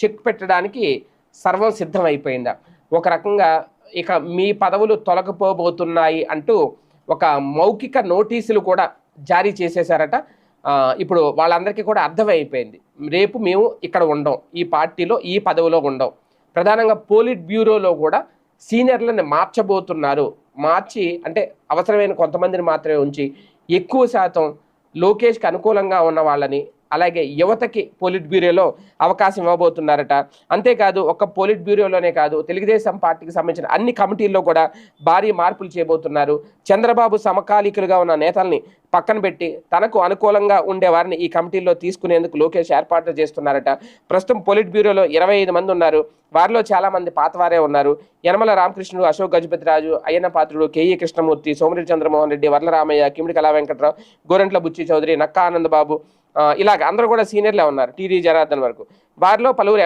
Check పెట్టడానికి సర్వం సిద్ధమైపోయిందా? ఒక రకంగా ఇక మీ పదవులు తొలగిపోబోతున్నాయి అంటూ ఒక మౌఖిక నోటీసులు కూడా జారీ చేసేశారట. ఇప్పుడు వాళ్ళందరికీ కూడా అర్థమైపోయింది. రేపు మేము ఇక్కడ ఉండం. ఈ పార్టీలో ఈ పదవిలో ఉండం. ప్రధానంగా పోలిట్ బ్యూరోలో కూడా సీనియర్లను మార్చబోతున్నారు. మార్చి అంటే అవసరమైన కొంతమందిని మాత్రమే ఉంచి ఎక్కువ శాతం లోకేష్కి అనుకూలంగా ఉన్న వాళ్ళని అలాగే యువతకి పోలిట్ బ్యూరోలో అవకాశం ఇవ్వబోతున్నారట. అంతేకాదు ఒక పోలిట్ బ్యూరోలోనే కాదు తెలుగుదేశం పార్టీకి సంబంధించిన అన్ని కమిటీల్లో కూడా భారీ మార్పులు చేయబోతున్నారు. చంద్రబాబు సమకాలీకులుగా ఉన్న నేతల్ని పక్కన పెట్టి తనకు అనుకూలంగా ఉండే వారిని ఈ కమిటీల్లో తీసుకునేందుకు లోకేష్ ఏర్పాట్లు చేస్తున్నారట. ప్రస్తుతం పొలిట్ బ్యూరోలో ఇరవై ఐదు మంది ఉన్నారు. వారిలో చాలా మంది పాతవారే ఉన్నారు. యనమల రామకృష్ణుడు అశోక్ గజపతిరాజు అయ్యన్న పాత్రుడు కేఈ కృష్ణమూర్తి సోమిరెడ్డి చంద్రమోహన్ రెడ్డి వరలరామయ్య కిమిడి కళా వెంకట్రావు గోరంట్ల బుచ్చి చౌదరి నక్కా ఆనందబాబు ఇలాగ అందరూ కూడా సీనియర్లే ఉన్నారు టీడీ జనార్దన్ వరకు. వారిలో పలువురు